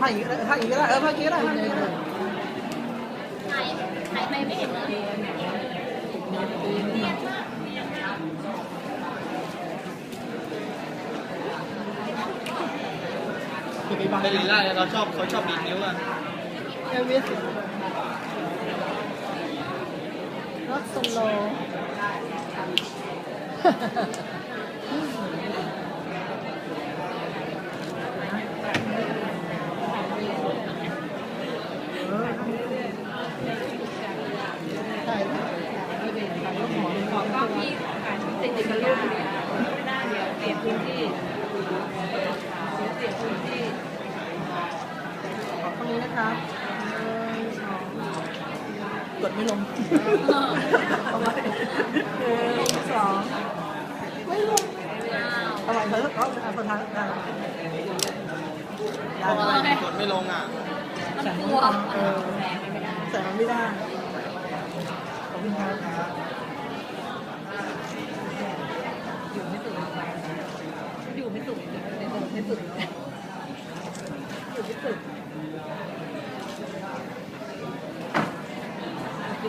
ถ่ายอีกก็ได้ถ่ายอีกก็ได้เออถ่ายอีกก็ได้ถ่ายถ่ายไปไม่เห็นเลยไปบังเป็นลีลาเนี่ยเราชอบเขาชอบดีดนิ้วอะเอลวิสรถสโล นะคะกดไม่ลงเอาไว้หนึ่งสองไม่ลงเอาไว้เธอะก็เอาสุดท้งยนะเพราะอะกดไม่ลงอะมัแสงมันไม่ได้ ขอบคุณครับอยู่ไม่สุดอยู่ไม่สุดเลยไม่สุด